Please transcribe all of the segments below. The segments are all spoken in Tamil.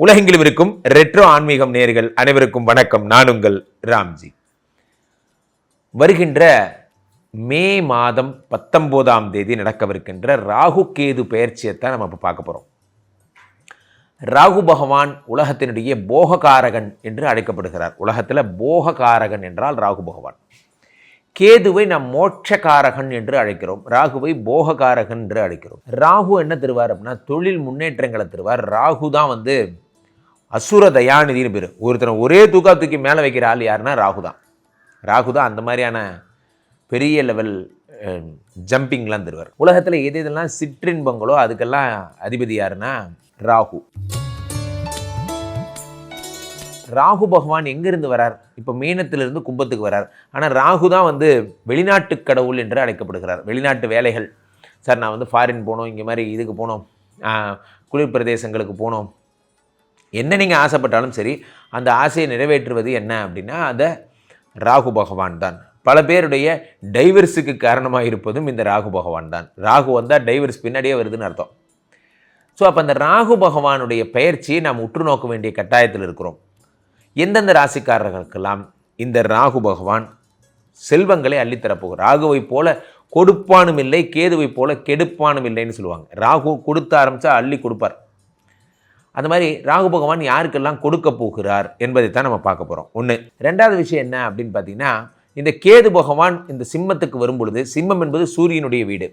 உலகெங்கிலும் இருக்கும் ரெட்ரோ ஆன்மீகம் நேர்கள் அனைவருக்கும் வணக்கம். நான் உங்கள் ராம்ஜி. வருகின்ற மே மாதம் பத்தொம்போதாம் தேதி நடக்கவிருக்கின்ற ராகு கேது பெயர்ச்சியைத்தான் நம்ம இப்போ பார்க்க போகிறோம் ராகு பகவான் உலகத்தினுடைய போககாரகன் என்று அழைக்கப்படுகிறார். உலகத்தில் போககாரகன் என்றால் ராகு பகவான். கேதுவை நாம் மோட்சகாரகன் என்று அழைக்கிறோம். ராகுவை போககாரகன் என்று அழைக்கிறோம். ராகு என்ன தருவார் அப்படின்னா தொழில் முன்னேற்றங்களை தருவார். ராகு தான் வந்து அசுர தயாநிதினு பேர். ஒருத்தனை ஒரே தூக்கா தூக்கி மேலே வைக்கிற ஆள் யாருன்னா ராகு தான். ராகு தான் அந்த மாதிரியான பெரிய லெவல் ஜம்பிங்லாம் தருவார். உலகத்தில் எது எதெல்லாம் சிற்றின்பங்களோ அதுக்கெல்லாம் அதிபதி யாருன்னா ராகு. ராகு பகவான் எங்கேருந்து வரார்? இப்போ மீனத்திலிருந்து கும்பத்துக்கு வரார். ஆனால் ராகு தான் வந்து வெளிநாட்டு கடவுள் என்று அழைக்கப்படுகிறார். வெளிநாட்டு வேலைகள். சார் நான் வந்து ஃபாரின் போகணும் இங்கே மாதிரி இதுக்கு போகணும் குளிர் பிரதேசங்களுக்கு போனோம். என்ன நீங்கள் ஆசைப்பட்டாலும் சரி அந்த ஆசையை நிறைவேற்றுவது என்ன அப்படின்னா அதை ராகு பகவான் தான். பல பேருடைய டைவர்ஸுக்கு காரணமாக இருப்பதும் இந்த ராகு பகவான் தான். ராகு வந்தால் டைவர்ஸ் பின்னாடியே வருதுன்னு அர்த்தம். ஸோ அப்போ அந்த ராகு பகவானுடைய பெயர்ச்சியை நாம் உற்று நோக்க வேண்டிய கட்டாயத்தில் இருக்கிறோம். எந்தெந்த ராசிக்காரர்களுக்கெல்லாம் இந்த ராகு பகவான் செல்வங்களை அள்ளித்தரப்போகும் ராகுவை போல கொடுப்பானும் இல்லை கேதுவை போல கெடுப்பானும் இல்லைன்னு சொல்லுவாங்க. ராகு கொடுத்த ஆரம்பித்தா அள்ளி கொடுப்பார். அந்த மாதிரி ராகு பகவான் யாருக்கெல்லாம் கொடுக்க போகிறார் என்பதை தான் நம்ம பார்க்க போகிறோம் ஒன்று ரெண்டாவது விஷயம் என்ன அப்படின்னு பார்த்தீங்கன்னா இந்த கேது பகவான் இந்த சிம்மத்துக்கு வரும் பொழுது சிம்மம் என்பது சூரியனுடைய வீடு.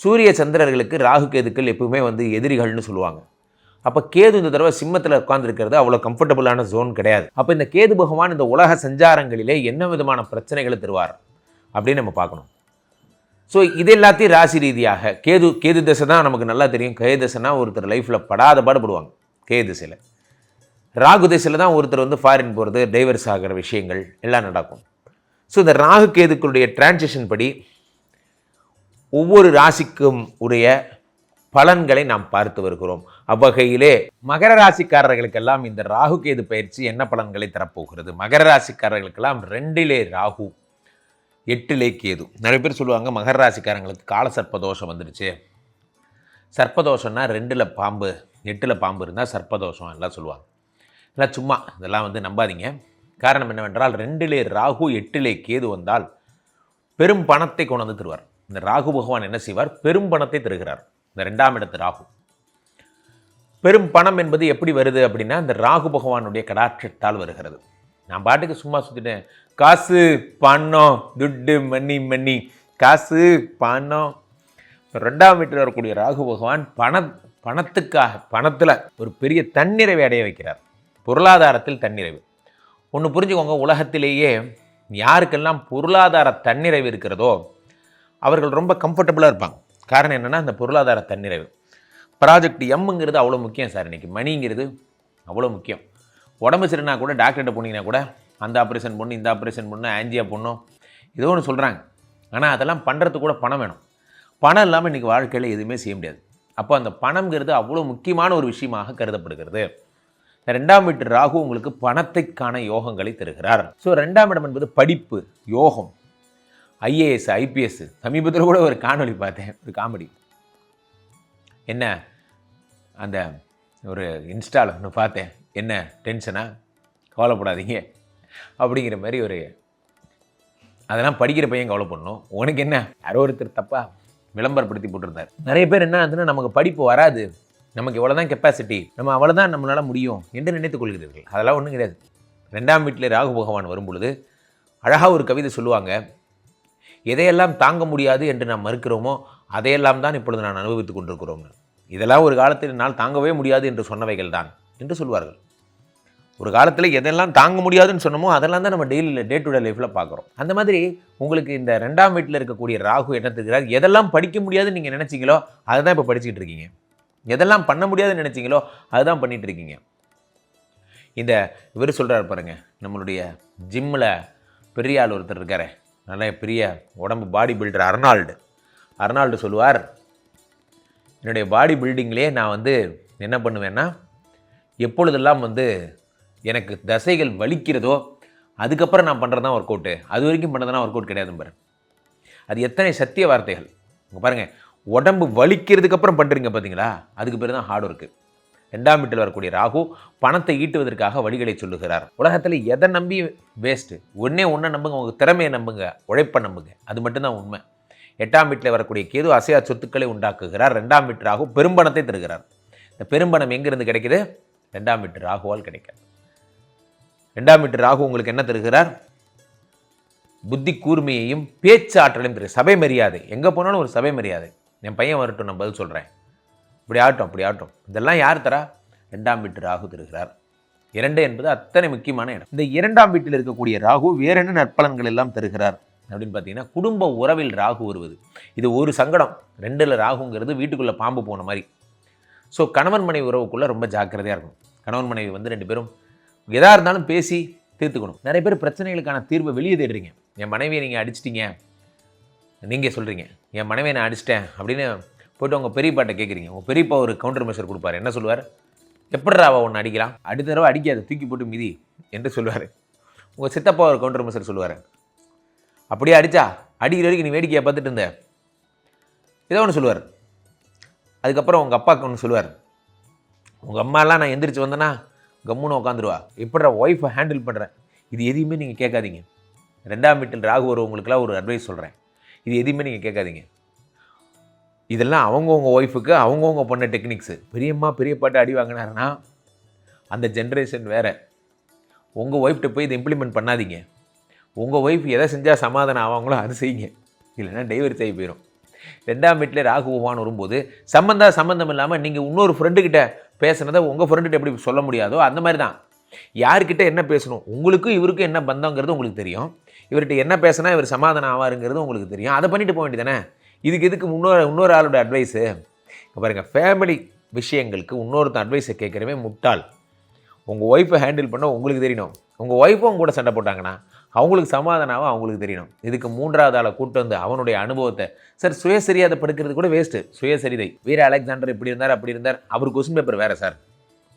சூரிய சந்திரர்களுக்கு ராகு கேதுக்கள் எப்பவுமே வந்து எதிரிகள்னு சொல்லுவாங்க. அப்போ கேது இந்த தடவை சிம்மத்தில் உட்காந்துருக்கிறது அவ்வளோ கம்ஃபர்டபுளான ஜோன் கிடையாது. அப்போ இந்த கேது பகவான் இந்த உலக சஞ்சாரங்களிலே என்ன விதமான பிரச்சனைகளை தருவார் அப்படின்னு நம்ம பார்க்கணும். ஸோ இது எல்லாத்தையும் ராசி ரீதியாக கேது கேது தசை தான் நமக்கு நல்லா தெரியும். கேது தசைனா ஒருத்தர் லைஃப்பில் படாத பாடுபடுவாங்க கே திசையில். ராகு திசையில் தான் ஒருத்தர் வந்து ஃபாரின் போகிறது டைவர்ஸ் ஆகிற விஷயங்கள் எல்லாம் நடக்கும். ஸோ இந்த ராகு கேதுக்களுடைய டிரான்சிஷன் படி ஒவ்வொரு ராசிக்கும் உடைய பலன்களை நாம் பார்த்து வருகிறோம். அவ்வகையிலே மகர ராசிக்காரர்களுக்கெல்லாம் இந்த ராகு கேது பயிற்சி என்ன பலன்களை தரப்போகிறது? மகர ராசிக்காரர்களுக்கெல்லாம் ரெண்டிலே ராகு. எட்டிலே கேது நிறைய பேர் சொல்லுவாங்க மகர ராசிக்காரங்களுக்கு கால சர்ப்பதோஷம் வந்துடுச்சு. சர்ப்பதோஷம்னா ரெண்டில் பாம்பு எட்டில் பாம்பு இருந்தால் சர்ப்பதோஷம் எல்லாம் சொல்லுவாங்க. இதெல்லாம் சும்மா இதெல்லாம் வந்து நம்பாதீங்க. காரணம் என்னவென்றால் ரெண்டிலே ராகு எட்டிலே கேது வந்தால் பெரும் பணத்தை கொண்டு வந்து தருவார். இந்த ராகு பகவான் என்ன செய்வார்? பெரும் பணத்தை தருகிறார். இந்த ரெண்டாம் இடத்து ராகு. பெரும் பணம் என்பது எப்படி வருது அப்படின்னா இந்த ராகு பகவானுடைய கடாட்சத்தால் வருகிறது. நான் பாட்டுக்கு சும்மா சுற்றிட்டேன் காசு பணம் துட்டு மணி மணி. காசு பணம். ரெண்டாம் வீட்டில் வரக்கூடிய ராகு பகவான் பண பணத்துக்காக பணத்தில் ஒரு பெரிய தன்னிறைவை அடைய வைக்கிறார். பொருளாதாரத்தில் தன்னிறைவு. ஒன்று புரிஞ்சுக்கோங்க உலகத்திலேயே யாருக்கெல்லாம் பொருளாதார தன்னிறைவு இருக்கிறதோ அவர்கள் ரொம்ப கம்ஃபர்டபுளாக இருப்பாங்க. காரணம் என்னென்னா அந்த பொருளாதார தன்னிறைவு. ப்ராஜெக்ட் எம்முங்கிறது அவ்வளோ முக்கியம் சார் இன்றைக்கி மணிங்கிறது அவ்வளோ முக்கியம். உடம்பு சரினா கூட டாக்டர்கிட்ட போனீங்கன்னா கூட அந்த ஆப்ரேஷன் பண்ணு இந்த ஆப்ரேஷன் பொண்ணு ஆன்ஜியா பண்ணும் ஏதோ ஒன்று சொல்கிறாங்க ஆனால் அதெல்லாம் பண்ணுறதுக்கு கூட பணம் வேணும். பணம் இல்லாமல் இன்றைக்கி வாழ்க்கையில் எதுவுமே செய்ய முடியாது. அப்போ அந்த பணம்ங்கிறது அவ்வளோ முக்கியமான ஒரு விஷயமாக கருதப்படுகிறது. ரெண்டாம் வீட்டு ராகு உங்களுக்கு பணத்தைக்கான யோகங்களை தருகிறார். ஸோ ரெண்டாம் இடம் என்பது படிப்பு யோகம். ஐஏஎஸ் ஐபிஎஸ் சமீபத்தில் கூட ஒரு காணொளி பார்த்தேன் ஒரு காமெடி. என்ன? அந்த ஒரு இன்ஸ்டாவில் ஒன்று பார்த்தேன். என்ன? டென்ஷனா? கவலைப்படாதீங்க. அப்படிங்கிற மாதிரி ஒரு அதெல்லாம் படிக்கிற பையன் கவலை உனக்கு என்ன? யாரோ ஒருத்தர் தப்பாக விளம்பரப்படுத்தி போட்டிருந்தார். நிறைய பேர் என்ன ஆகுதுன்னா நமக்கு படிப்பு வராது. நமக்கு இவ்வளோதான் கெப்பாசிட்டி நம்ம அவ்வளோதான் நம்மளால் முடியும் என்று நினைத்துக் கொள்கிறீர்கள். அதெல்லாம் ஒன்றும் கிடையாது. ரெண்டாம் வீட்டில் ராகு பகவான் வரும் பொழுது அழகாக ஒரு கவிதை சொல்லுவாங்க. எதையெல்லாம் தாங்க முடியாது என்று நாம் மறுக்கிறோமோ அதையெல்லாம் தான் இப்பொழுது நான் அனுபவித்துக் கொண்டிருக்கிறோம் இதெல்லாம் ஒரு காலத்தில் என்னால் தாங்கவே முடியாது என்று சொன்னவைகள் தான் என்று சொல்வார்கள். ஒரு காலத்தில் எதெல்லாம் தாங்க முடியாதுன்னு சொன்னமோ அதெல்லாம் தான் நம்ம டெய்லியில் டே டு டே லைஃப்பில் பார்க்குறோம். அந்த மாதிரி உங்களுக்கு இந்த ரெண்டாம் வீட்டில் இருக்கக்கூடிய ராகு என்ன தெரிகிறார் எதெல்லாம் படிக்க முடியாதுன்னு நீங்கள் நினச்சிங்களோ அதை தான் இப்போ படிச்சுக்கிட்டு இருக்கீங்க. எதெல்லாம் பண்ண முடியாதுன்னு நினச்சிங்களோ அதுதான் பண்ணிகிட்டு இருக்கீங்க. இந்த இவர் சொல்கிறாரு பாருங்க நம்மளுடைய ஜிம்மில் பெரிய ஆள் ஒருத்தர் இருக்கார். நல்ல பெரிய உடம்பு பாடி பில்டர் அர்னால்டு. அர்னால்டு சொல்லுவார் என்னுடைய பாடி பில்டிங்லேயே நான் வந்து என்ன பண்ணுவேன்னா எப்பொழுதெல்லாம் வந்து எனக்கு தசைகள் வலிக்கிறதோ அதுக்கப்புறம் நான் பண்ணுறது தான் ஒர்க் அவுட்டு அது வரைக்கும் பண்ணுறதுனா ஒர்க் அவுட் கிடையாது பாரு அது எத்தனை சத்திய வார்த்தைகள்? இங்கே பாருங்கள் உடம்பு வலிக்கிறதுக்கு அப்புறம் பண்ணுறீங்க பார்த்தீங்களா அதுக்கு பேர் தான் ஹார்ட் ஒர்க்கு ரெண்டாம் வீட்டில் வரக்கூடிய ராகு பணத்தை ஈட்டுவதற்காக வழிகளை சொல்லுகிறார். உலகத்தில் எதை நம்பி வேஸ்ட்டு ஒன்றே ஒன்றை நம்புங்க. உங்கள் திறமையை நம்புங்க. உழைப்பை நம்புங்க. அது மட்டும்தான் உண்மை. எட்டாம் வீட்டில் வரக்கூடிய கேது அசையா சொத்துக்களை உண்டாக்குகிறார். ரெண்டாம் வீட்டு ராகு பெரும்பணத்தை தருகிறார். இந்த பெரும்பணம் எங்கேருந்து கிடைக்குது? ரெண்டாம் வீட்டு ராகுவால் கிடைக்காது ரெண்டாம் வீட்டு ராகு உங்களுக்கு என்ன தருகிறார்? புத்தி கூர்மையையும் பேச்சாற்றலையும் தரு சபை மரியாதை. எங்கே போனாலும் ஒரு சபை மரியாதை. என் பையன் வரட்டும் நான் பதில் சொல்கிறேன் இப்படி ஆகட்டும் அப்படி ஆகட்டும். இதெல்லாம் யார் தரா? ரெண்டாம் வீட்டு ராகு தருகிறார். இரண்டு என்பது அத்தனை முக்கியமான இடம். இந்த இரண்டாம் வீட்டில் இருக்கக்கூடிய ராகு வேற என்ன நற்பலன்கள் எல்லாம் தருகிறார்? அப்படின்னு பார்த்தீங்கன்னா குடும்ப உறவில் ராகு வருவது. இது ஒரு சங்கடம். ரெண்டில் ராகுங்கிறது வீட்டுக்குள்ளே பாம்பு போன மாதிரி. ஸோ கணவன் மனைவி உறவுக்குள்ளே ரொம்ப ஜாக்கிரதையாக இருக்கும் கணவன் மனைவி வந்து ரெண்டு பேரும் எதாக இருந்தாலும் பேசி தீர்த்துக்கணும். நிறைய பேர் பிரச்சனைகளுக்கான தீர்வை வெளியே தேடுறீங்க. என் மனைவியை நீங்கள் அடிச்சிட்டீங்க. நீங்கள் சொல்கிறீங்க என் மனைவியை நான் அடிச்சிட்டேன் அப்படின்னு போய்ட்டு உங்கள் பெரியப்பாட்ட கேட்குறீங்க உங்கள் பெரியப்பா ஒரு கவுண்டர் மெஷர் கொடுப்பாரு. என்ன சொல்லுவார்? எப்படிடா அவள் ஒன்று அடிக்கலாம் அடுத்த தடவை அடிக்காது தூக்கி போட்டு மிதி என்று சொல்லுவார். உங்கள் சித்தப்பா ஒரு கவுண்டர் மெஷர் சொல்லுவார். அப்படியே அடித்தா அடிக்கிற வரைக்கும் நீ வேடிக்கையை பார்த்துட்டு இருந்த. ஏதோ ஒன்று சொல்லுவார். அதுக்கப்புறம் உங்கள் அப்பாவுக்கு ஒன்று சொல்லுவார். உங்கள் அம்மாலாம் நான் எந்திரிச்சு வந்தேன்னா கம்முன்னு உட்காந்துருவா எப்படி ஒய்ஃபை ஹேண்டில் பண்ணுறேன் இது எதையுமே நீங்கள் கேட்காதீங்க. ரெண்டாம் வீட்டில் ராகு வருவங்களுக்குலாம் ஒரு அட்வைஸ் சொல்கிறேன் இது எதையுமே நீங்கள் கேட்காதீங்க. இதெல்லாம் அவங்கவுங்க ஒய்ஃபுக்கு அவங்கவுங்க பண்ண டெக்னிக்ஸு பெரியம்மா பெரிய பாட்டு அடி வாங்கினாருன்னா அந்த ஜென்ரேஷன் வேறு. உங்கள் ஒய்ஃப்ட்ட போய் இதை இம்ப்ளிமெண்ட் பண்ணாதீங்க. உங்கள் ஒய்ஃப் எதை செஞ்சால் சமாதானம் ஆவாங்களோ அது செய்யுங்க. இல்லைன்னா டைவர்ஸ் ஆகி போயிடும் ரெண்டாம் வீட்டில் ராகு பகவான் வரும்போது சம்மந்தா சம்மந்தம் இல்லாமல் நீங்கள் இன்னொரு ஃப்ரெண்டுக்கிட்ட பேசுனதை உங்கள் ஃப்ரெண்டுகிட்ட எப்படி சொல்ல முடியாதோ அந்த மாதிரி தான் யார்கிட்ட என்ன பேசணும்? உங்களுக்கும் இவருக்கும் என்ன பந்தங்கிறது உங்களுக்கு தெரியும். இவர்கிட்ட என்ன பேசினா இவர் சமாதானம் ஆவாருங்கிறது உங்களுக்கு தெரியும். அதை பண்ணிட்டு போக வேண்டியதானே இதுக்கு எதுக்கு இன்னொரு இன்னொரு ஆளோட அட்வைஸு பாருங்கள் ஃபேமிலி விஷயங்களுக்கு இன்னொருத்தன் அட்வைஸை கேட்குறவே முட்டாள். உங்கள் ஒய்ஃபை ஹேண்டில் பண்ண உங்களுக்கு தெரியணும். உங்கள் ஒய்ஃபும் கூட சண்டை போட்டாங்கன்னா அவங்களுக்கு சமாதானாவும் அவங்களுக்கு தெரியணும். இதுக்கு மூன்றாவது ஆளை கூட்டு வந்து அவனுடைய அனுபவத்தை சார் சுயசரியாதை படுக்கிறது கூட வேஸ்ட்டு சுயசரிதை. வீர அலெக்சாண்டர் இப்படி இருந்தார் அப்படி இருந்தார். அவர் கொஸ்டின் பேப்பர் வேறு சார்.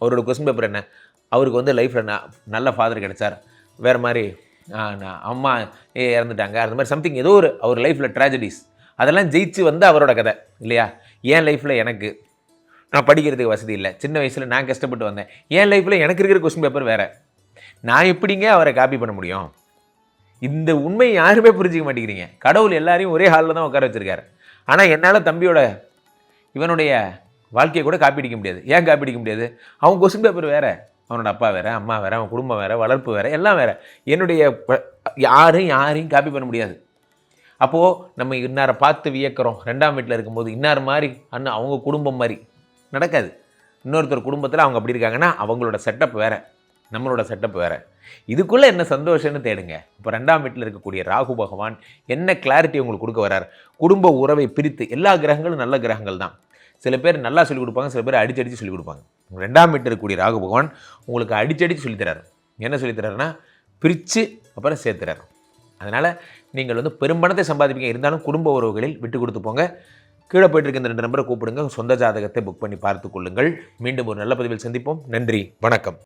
அவரோட கொஸ்டின் பேப்பர் என்ன? அவருக்கு வந்து லைஃப்பில் நல்ல ஃபாதர் கிடைச்சார். வேறு மாதிரி ஆ, நான் அம்மா இறந்துட்டாங்க. அந்த மாதிரி சம்திங் ஏதோ ஒரு அவர் லைஃப்பில் ட்ராஜடிஸ் அதெல்லாம் ஜெயிச்சு வந்து அவரோட கதை இல்லையா? என் லைஃப்பில் எனக்கு நான் படிக்கிறதுக்கு வசதி இல்லை. சின்ன வயசில் நான் கஷ்டப்பட்டு வந்தேன். என் லைஃப்பில் எனக்கு இருக்கிற கொஸ்டின் பேப்பர் வேறு. நான் எப்படிங்க அவரை காப்பி பண்ண முடியும்? இந்த உண்மையை யாருமே புரிஞ்சிக்க மாட்டேங்கிறீங்க. கடவுள் எல்லாரையும் ஒரே ஹாலில் தான் உட்கார வச்சிருக்காரு. ஆனால் என்னால் தம்பியோட இவனுடைய வாழ்க்கையை கூட காப்பி அடிக்க முடியாது. ஏன் காப்பி அடிக்க முடியாது? அவன் கொஸ்டின் பேப்பர் வேறு அவனோட அப்பா வேறு அம்மா வேறு அவன் குடும்பம் வேறு வளர்ப்பு வேறு எல்லாம் வேறு. என்னுடைய ப- யாரும் யாரையும் காப்பி பண்ண முடியாது. அப்போது நம்ம இன்னாரை பார்த்து வியக்கிறோம். ரெண்டாம் வீட்டில் இருக்கும்போது இன்னார் மாதிரி அண்ணன் அவங்க குடும்பம் மாதிரி. நடக்காது. இன்னொருத்தர் குடும்பத்தில் அவங்க அப்படி இருக்காங்கன்னா அவங்களோட செட்டப் வேறு. நம்மளோட செட்டப் வேறு. இதுக்குள்ளே என்ன சந்தோஷம்னு தேடுங்க. இப்போ ரெண்டாம் வீட்டில் இருக்கக்கூடிய ராகு பகவான் என்ன கிளாரிட்டி உங்களுக்கு கொடுக்க வரார்? குடும்ப உறவை பிரித்து எல்லா கிரகங்களும் நல்ல கிரகங்கள் தான். சில பேர் நல்லா சொல்லிக் கொடுப்பாங்க சில பேர் அடிச்சு அடிச்சு சொல்லிக் கொடுப்பாங்க. ரெண்டாம் வீட்டில் இருக்கக்கூடிய ராகு பகவான் உங்களுக்கு அடிச்சு சொல்லித்தராரு சொல்லித் என்ன சொல்லித் தராருன்னா பிரித்து அப்புறம் சேர்த்துறாரு அதனால் நீங்கள் வந்து பெரும்பணத்தை சம்பாதிப்பீங்க. இருந்தாலும் குடும்ப உறவுகளில் விட்டு கொடுத்து போங்க. கீழே போயிட்டு இருக்க இந்த ரெண்டு நம்பரை கூப்பிடுங்க. சொந்த ஜாதகத்தை புக் பண்ணி பார்த்துக் கொள்ளுங்கள். மீண்டும் ஒரு நல்ல பதிவில் சந்திப்போம். நன்றி. வணக்கம்.